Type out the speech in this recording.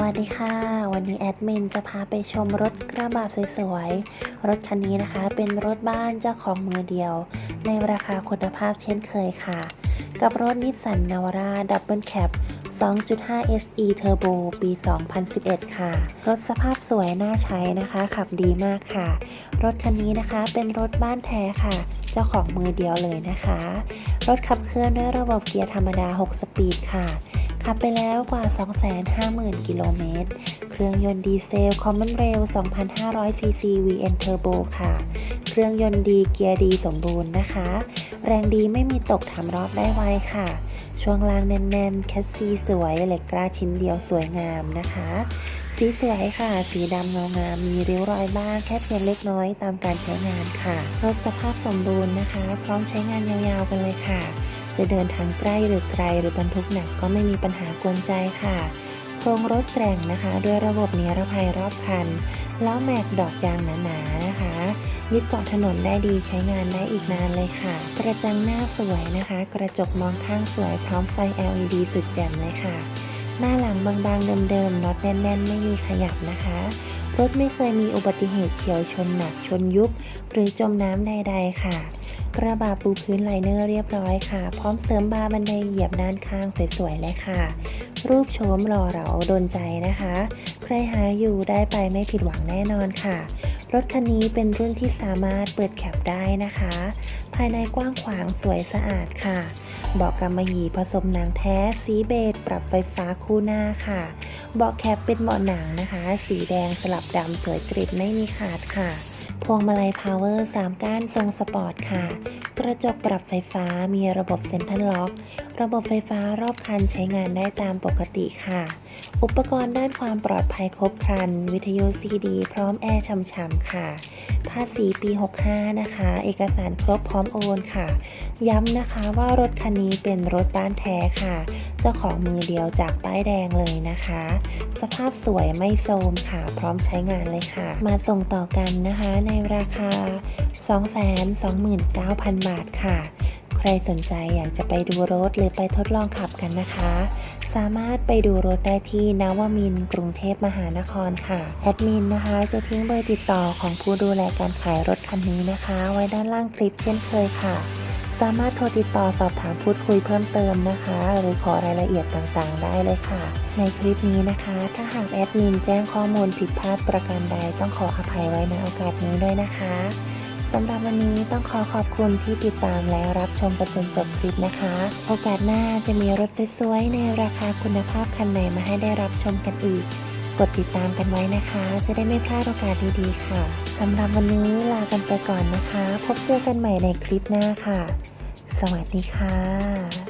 วัสดีค่ะ วันนี้แอดมินจะพาไปชมรถกระบะสวยๆ รถคันนี้นะคะ เป็นรถบ้านเจ้าของมือเดียว ในราคาคุณภาพเช่นเคยค่ะ กับรถนิสสันนาวาร่าดับเบิลแคป2.5 SE Turbo ปี 2011 ค่ะ รถสภาพสวยน่าใช้นะคะ ขับดีมากค่ะ รถคันนี้นะคะเป็นรถบ้านแท้ค่ะ เจ้าของมือเดียวเลยนะคะ รถขับเคลื่อนด้วยระบบเกียร์ธรรมดา 6 สปีดค่ะ ขับไปแล้วกว่า 250,000 กิโลเมตร เครื่องยนต์ดีเซล Common Rail 2,500 cc VN Turbo ค่ะ เครื่องยนต์ดีเกียร์ดีสมบูรณ์นะคะ แรงดีไม่มีตกทำรอบได้ไวค่ะ ช่วงล่างแน่นๆ แคสซีสวยเหล็กกล้าชิ้นเดียวสวยงามนะคะ สีสวยค่ะ สีดำเงางามมีริ้วรอยบ้างแค่เพียงเล็กน้อยตามการใช้งานค่ะ รถสภาพสมบูรณ์นะคะ พร้อมใช้งานยาวๆกันเลยค่ะ จะเดินทางใกล้หรือไกลหรือบรรทุกหนักก็ไม่มีปัญหากวนใจค่ะ โครงรถแกร่งนะคะ ด้วยระบบนิรภัยรอบคันล้อแม็กดอกยางหนาๆนะคะ ยึดเกาะถนนได้ดีใช้งานได้อีกนานเลยค่ะ กระจังหน้าสวยนะคะ กระจกมองข้างสวยพร้อมไฟ LED สุดแจ่มเลยค่ะ หน้าหลังบางๆเดิมๆน็อตแน่นๆ ไม่มีขยับนะคะ รถไม่เคยมีอุบัติเหตุเฉียวชนหนักชนยุบหรือจมน้ำใดๆค่ะ กระบะปูพื้นไลเนอร์เรียบร้อยค่ะ พร้อมเสริมบาร์บันไดเหยียบด้านข้างสวยๆเลยค่ะ รูปโฉมหล่อเหลาโดนใจนะคะ ใครหาอยู่ได้ไปไม่ผิดหวังแน่นอนค่ะ รถคันนี้เป็นรุ่นที่สามารถเปิดแคปได้นะคะ ภายในกว้างขวางสวยสะอาดค่ะเบาะกำมะหยี่ผสมหนังแท้ สีเบจปรับไฟฟ้าคู่หน้าค่ะเบาะแคปเป็นเบาะหนังนะคะ สีแดงสลับดำสวยกริบไม่มีขาดค่ะ พวงมาลัยพาวเวอร์ 3 ก้านทรงสปอร์ตค่ะ กระจกปรับไฟฟ้ามีระบบเซ็นทรัลล็อก ระบบไฟฟ้ารอบคันใช้งานได้ตามปกติค่ะ อุปกรณ์ด้านความปลอดภัยครบครัน วิทยุซีดี พร้อมแอร์ช่ำๆค่ะ ภาษีปี 65 นะคะ เอกสารครบพร้อมโอนค่ะ ย้ำนะคะว่ารถคันนี้เป็นรถบ้านแท้ค่ะ เจ้าของมือเดียวจากป้ายแดงเลยนะคะ สภาพสวยไม่โทรมค่ะ พร้อมใช้งานเลยค่ะ มาส่งต่อกันนะคะ ในราคา 229,000 บาทค่ะ ใครสนใจอยากจะไปดูรถหรือไปทดลองขับกันนะคะ สามารถไปดูรถได้ที่นวมินกรุงเทพมหานครค่ะแอดมินนะคะ จะทิ้งเบอร์ติดต่อของผู้ดูแลการขายรถคันนี้นะคะ ไว้ด้านล่างคลิปเช่นเคยค่ะ สามารถโทรติดต่อสอบถามพูดคุยเพิ่มเติมนะคะ หรือขอรายละเอียดต่างๆ ได้เลยค่ะ ในคลิปนี้นะคะ ถ้าหากแอดมินแจ้งข้อมูลผิดพลาดประการใดต้องขออภัยไว้ในโอกาสนี้ด้วยนะคะสำหรับวันนี้ต้องขอขอบคุณที่ติดตามและรับชมจนจบคลิปนะคะ โอกาสหน้าจะมีรถสวยๆในราคาคุณภาพคันไหนมาให้ได้รับชมกันอีก กดติดตามกันไว้นะคะ จะได้ไม่พลาดโอกาสดีๆค่ะสำหรับวันนี้ลากันไปก่อนนะคะ พบเจอกันใหม่ในคลิปหน้าค่ะ สวัสดีค่ะ